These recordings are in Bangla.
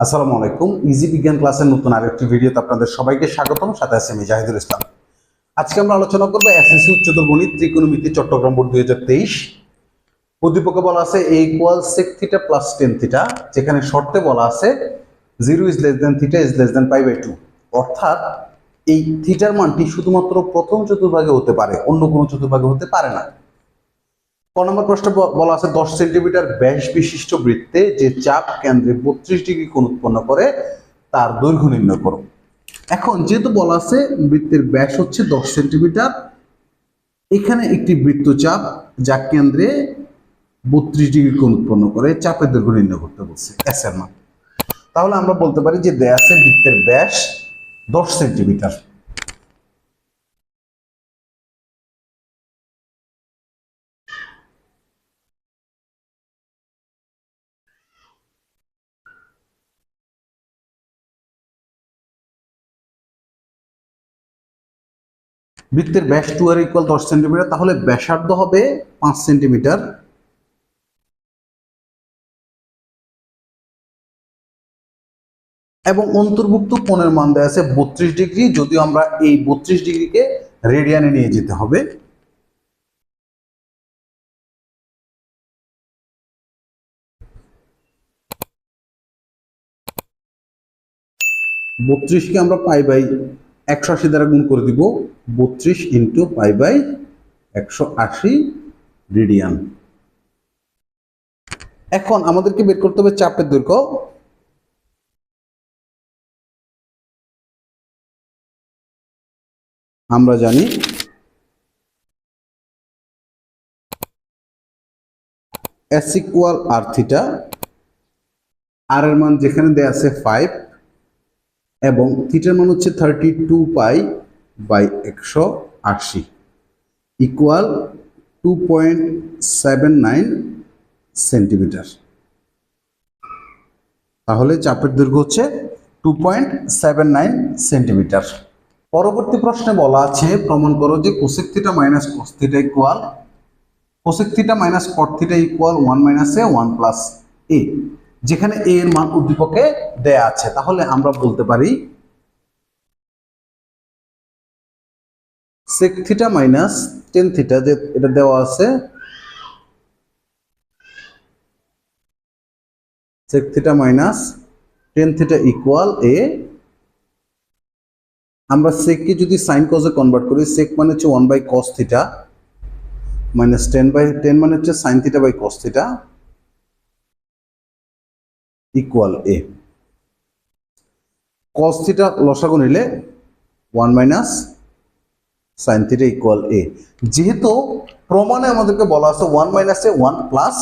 আসসালামু আলাইকুম। ইজি বিজ্ঞান ক্লাসের নতুন আরেকটি ভিডিওতে আপনাদের সবাইকে স্বাগতম। সাথে আছে আমি জাহিদুল ইসলাম। আজকে আমরা আলোচনা করব এসএসসি উচ্চতর গণিত, ত্রিকোণমিতি, চট্টগ্রাম বোর্ড দুই হাজার তেইশ। উদ্দীপকে বলা আছে A equal sec theta plus tan theta যেখানে শর্তে বলা আছে zero is less than theta is less than pi by two অর্থাৎ এই থিটার মানটি শুধুমাত্র প্রথম চতুর্ভাগে হতে পারে, অন্য কোনো চতুর্ভাগে হতে পারে না। ক নম্বর প্রশ্ন বলা আছে, দশ সেন্টিমিটার ব্যাস বিশিষ্ট বৃত্তে যে চাপ কেন্দ্রে বত্রিশ ডিগ্রি কোণ উৎপন্ন করে, তার দৈর্ঘ্য নির্ণয় করো। এখন যেহেতু বলা আছে, বৃত্তের ব্যাস হচ্ছে দশ সেন্টিমিটার, এখানে একটি বৃত্তচাপ যা কেন্দ্রে বত্রিশ ডিগ্রি কোণ উৎপন্ন করে, চাপের দৈর্ঘ্য নির্ণয় করতে বলছে এস এর মান। তাহলে আমরা বলতে পারি যে দেয়া আছে বৃত্তের ব্যাস দশ সেন্টিমিটার। বৃত্তের ব্যাস টু আর ইকুয়াল দশ সেন্টিমিটার তাহলে ব্যাসার্ধ হবে পাঁচ সেন্টিমিটার এবং অন্তর্ভুক্ত কোণের মান দেওয়া আছে বত্রিশ ডিগ্রি, যদিও আমরা এই বত্রিশ ডিগ্রিকে রেডিয়ানে নিয়ে যেতে হবে। বত্রিশকে আমরা পাই বাই একশো আশি দ্বারা গুণ করে দিব বত্রিশ ইন্টু পাই বাই একশো আশি রেডিয়ান এখন আমাদেরকে বের করতে হবে চাপের দৈর্ঘ্য। আমরা জানি S equal R theta R এর মান যেখানে দেয়া আছে ফাইভ এবং থিটার মান হচ্ছে থার্টি টু পাই বাই একশো আশি equal to point seven nine centimetre তাহলে চাপের দৈর্ঘ্য হচ্ছে two point seven nine centimetre পরবর্তী প্রশ্নে বলা আছে, প্রমাণ করো যে cosec theta minus cos theta equal cosec theta minus cot theta equal one minus a one plus a যেখানে এ এর মান উদ্দীপকে দেয়া আছে, তাহলে আমরা বলতে পারি sec theta minus tan theta যে এটা দেওয়া আছে sec theta minus tan theta equal a আমরা সেককে যদি সাইন কজে কনভার্ট করি সেক মানে হচ্ছে one by cos theta minus tan by tan মানে হচ্ছে sine theta by cos theta equal a cos theta লসাগু নিলে one minus sine theta equal a যেহেতু প্রমাণে আমাদেরকে বলা আছে one minus one plus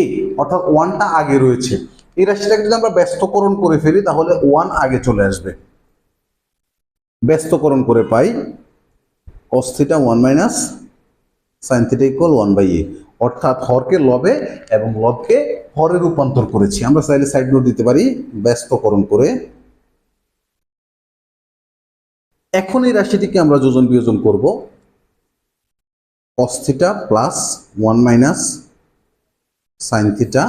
a অর্থাৎ ওয়ানটা আগে রয়েছে। এই রাশিটাকে যদি আমরা ব্যস্তকরণ করে ফেলি, তাহলে ওয়ান আগে চলে আসবে। ব্যস্তকরণ করে পাই cos one minus sine theta equal one by a অর্থাৎ হরকে লবে এবং লবকে হরে রূপান্তর করেছি। আমরা চাইলে সাইড নোট দিতে পারি, ব্যস্তকরণ করে। এখন এই রাশিটিকে আমরা যোজন বিয়োজন করব। অস্থিটা plus one minus sine theta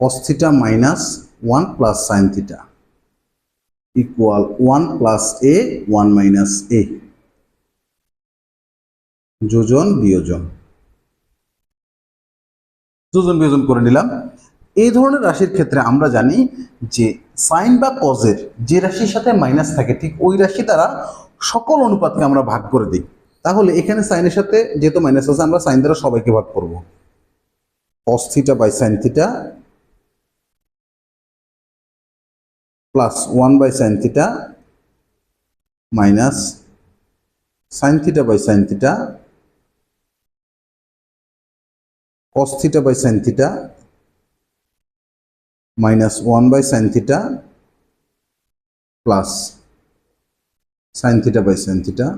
cos theta minus one plus sine theta equal one plus a one minus a যোজন, বিয়োজন। যোজন বিয়োজন করে নিলাম। এই ধরনের রাশির ক্ষেত্রে আমরা জানি যে সাইন বা কজের যে রাশির সাথে মাইনাস থাকে, ঠিক ওই রাশি দ্বারা সকল অনুপাতকে আমরা ভাগ করে দিই। তাহলে এখানে সাইনের সাথে যেহেতু মাইনাস আছে, আমরা সাইন দ্বারা সবাইকে ভাগ করব। Cos theta by sine theta plus one by sine theta minus sine theta by sine theta cos theta by sin theta minus 1 by sin theta plus sin theta by sin theta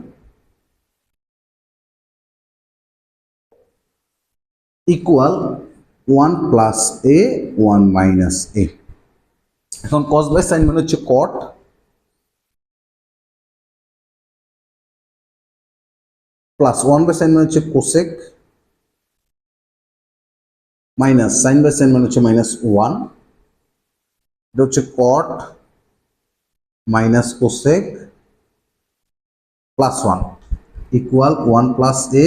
equal 1 plus a 1 minus a এখন cos by sin মানে হচ্ছে cot plus one by sine মানে হচ্ছে cosec minus sine by sine মানে হচ্ছে মাইনাস ওয়ান এটা হচ্ছে cot minus cosec plus one equal one plus a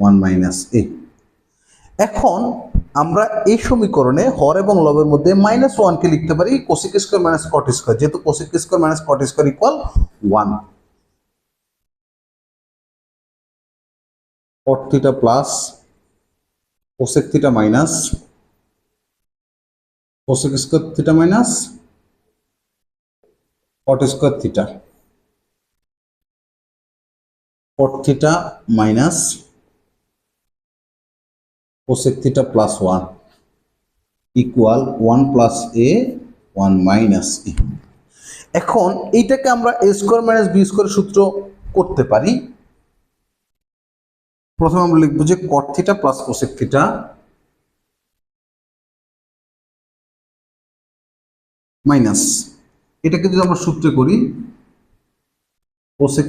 one minus a এখন আমরা এই সমীকরণে হর এবং লবের মধ্যে মাইনাস ওয়ানকে লিখতে পারি cosec square minus cot square যেহেতু cosec square minus cot square equal one cot theta plus cosec theta minus cosec square theta minus cot square theta cot theta minus cosec theta plus one equal one plus a one minus a এখন, এইটাকে আমরা a square minus b square সূত্র করতে পারি। প্রথমে আমরা লিখব যে cot theta plus cosec minus এটাকে যদি আমরা সূত্রে করি cosec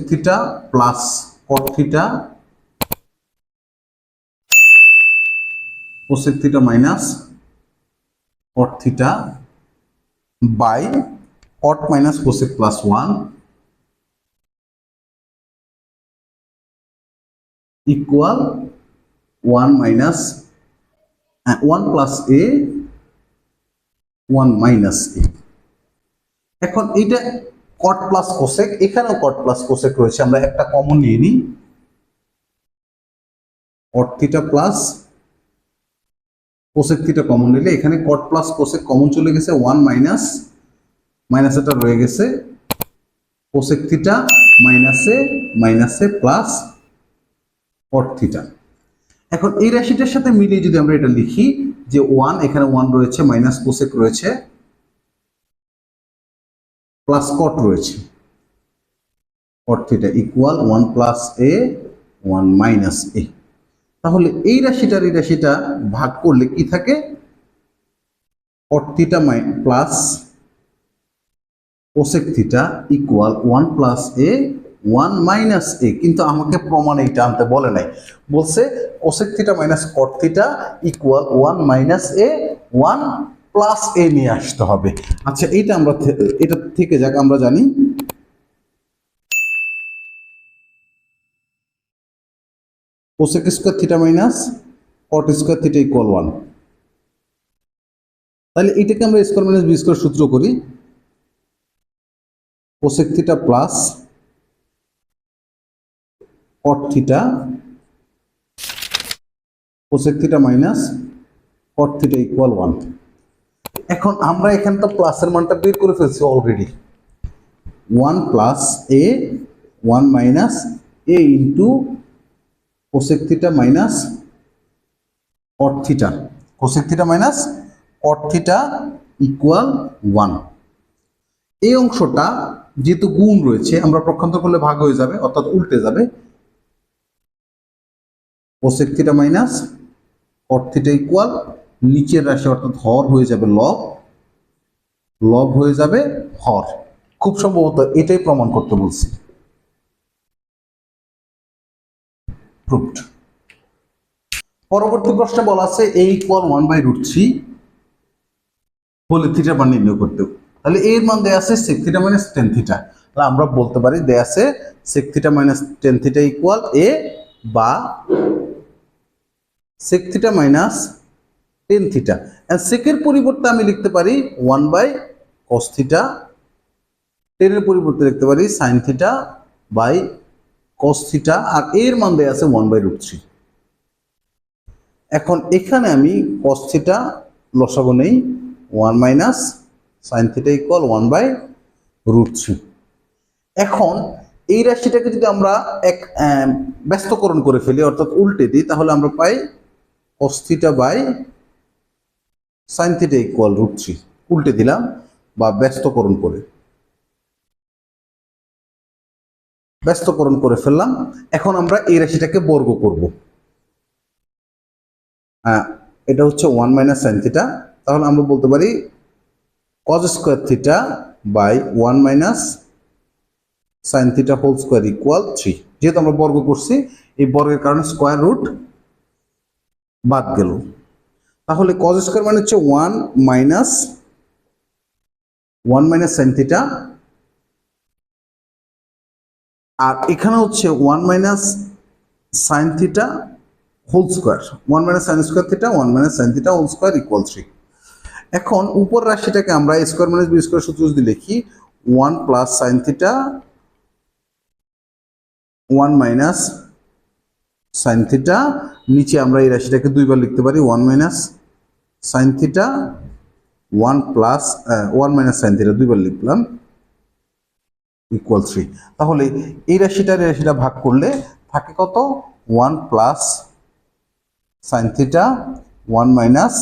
plus cot theta cosec minus cot theta by cot minus cosec plus one equal one minus one plus a one minus a এখন এইটা কট প্লাস কোসেক এখানেও কট প্লাস কোসেক রয়েছে, আমরা একটা কমন নিয়ে নিই। Cot theta plus cosec theta common নিলে এখানে কট প্লাস কোসেক কমন চলে গেছে ওয়ান মাইনাস মাইনাস এটা রয়ে গেছে কোসেক থিটা মাইনাসে মাইনাসে প্লাস কট থিটা এখন এই রাশিটার সাথে মিলিয়ে যদি আমরা এটা লিখি যে ওয়ান এখানে ওয়ান রয়েছে মাইনাস কোসেক রয়েছে প্লাস কট রয়েছে। Cot theta equal one plus a one minus a তাহলে এই রাশিটার এই রাশিটা ভাগ করলে কি থাকে? Cot theta my plus cosec theta equal one plus a one minus a কিন্তু আমাকে প্রমাণ এইটা আনতে বলে নাই। বলছে cosec theta minus cot theta equal one minus a one plus a নিয়ে আসতে হবে। আচ্ছা এইটা আমরা এটা থেকে যাক, আমরা জানি। Cosec square theta minus cot square theta equal one তাহলে এটাকে আমরা স্কোয়ার মাইনাস বি স্কোয়ার সূত্র করি। Cosec theta plus cot theta cosec theta minus cot theta equal one এখন আমরা এখানে তো প্লাসের মানটা বের করে ফেলছি already one plus a one minus a into cosec minus cot theta cosec minus cot theta equal one এই অংশটা যেহেতু গুণ রয়েছে, আমরা পক্ষান্তর করলে ভাগ হয়ে যাবে, অর্থাৎ উল্টে যাবে cosec theta minus cot theta equal নিচের রাশি অর্থাৎ হর হয়ে যাবে লব লব হয়ে যাবে হর। খুব সম্ভবত এটাই প্রমাণ করতে বলছি। পরবর্তী প্রশ্নে বলা আছে a equal one by root three হলে থিটার মান নির্ণয় করতে। তাহলে এর মান দেয়া আছে sec theta minus tan theta তাহলে আমরা বলতে পারি দেয়া আছে sec theta minus tan theta equal a বা sec theta minus tan theta সেকের পরিবর্তে আমি লিখতে পারি ওয়ান বাই কস থিটা টেনের পরিবর্তে লিখতে পারি sine theta by cos theta আর এর মান দেয়া আছে ওয়ান বাই রুট থ্রি এখন এখানে আমি কস থিটা নেই one minus sine theta equal one by root three এখন এই রাশিটাকে যদি আমরা এক ব্যস্তকরণ করে ফেলি, অর্থাৎ উল্টে দিই, তাহলে আমরা পাই cos theta by sine theta equal root three উল্টে দিলাম বা ব্যস্তকরণ করে। ব্যস্তকরণ করে ফেললাম। এখন আমরা এই রাশিটাকে বর্গ করব। হ্যাঁ এটা হচ্ছে ওয়ান মাইনাস সাইন থিটা তাহলে আমরা বলতে পারি cos square theta by one minus sine theta whole square equal three যেহেতু আমরা বর্গ করছি, এই বর্গের কারণে স্কোয়ার রুট বাদ গেল। তাহলে কজ স্কোয়ার মানে হচ্ছে one minus one minus sine আর এখানে হচ্ছে one minus sine theta whole square one minus sine square theta one minus sine theta whole square equal three এখন উপর রাশিটাকে আমরা স্কোয়ার মাইনাস বি স্কোয়ার সূত্র যদি লিখি one plus sine theta one minus sine theta নিচে আমরা এই রাশিটাকে দুইবার লিখতে পারি one minus sine theta one plus one minus sine theta দুইবার লিখলাম ইকুয়াল থ্রি তাহলে এই রাশিটার এই রাশিটা ভাগ করলে থাকে কত? One plus sine theta one minus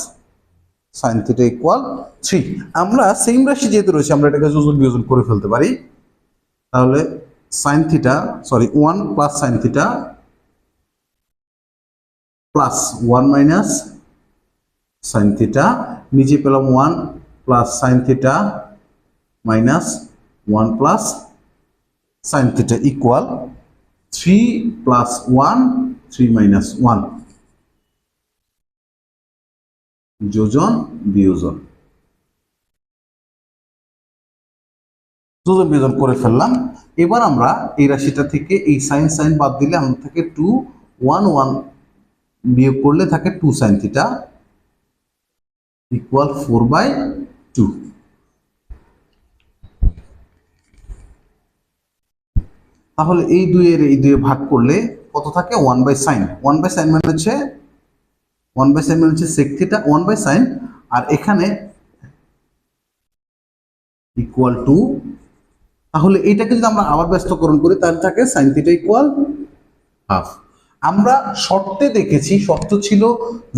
sine theta equal three আমরা সেম রাশি যেহেতু রয়েছে, আমরা এটাকে যোজন বিয়োজন করে ফেলতে পারি। তাহলে sine theta sorry one plus sine theta plus one minus sine theta নিচে পেলাম one plus sine theta minus one plus sine theta equal three plus one three minus one যোজন, বিয়োজন। যোজন, বিয়োজন করে ফেললাম। এবার আমরা এই রাশিটা থেকে এই সাইন সাইন বাদ দিলে আমাদের থাকে টু ওয়ান ওয়ান বিয়োগ করলে থাকে two sine theta equal four by two তাহলে এই দুইয়ের, এই দুয়ে ভাগ করলে কত থাকে? One by sine one by sine মানে হচ্ছে ওয়ান বাই সাইন মানে হচ্ছে sec theta one by sine আর এখানে ইকুয়াল টু তাহলে এইটাকে যদি আমরা আবার ব্যস্তকরণ করি, তাহলে থাকে সাইন থিটা ইকুয়াল হাফ আমরা শর্তে দেখেছি, শর্ত ছিল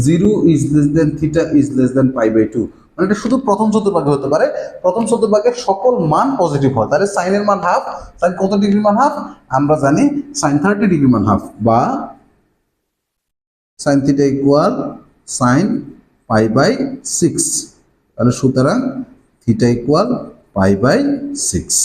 zero is less than theta is less than pi by two মানে এটা শুধু প্রথম চতুর্ভাগে হতে পারে। প্রথম চতুর্ভাগের সকল মান পজিটিভ হয়। তাহলে সাইনের মান হাফ সাইন কত ডিগ্রি মান হাফ আমরা জানি সাইন থার্টি ডিগ্রি মান হাফ বা sine theta equal sine pi by six তাহলে সুতরাং theta equal pi by six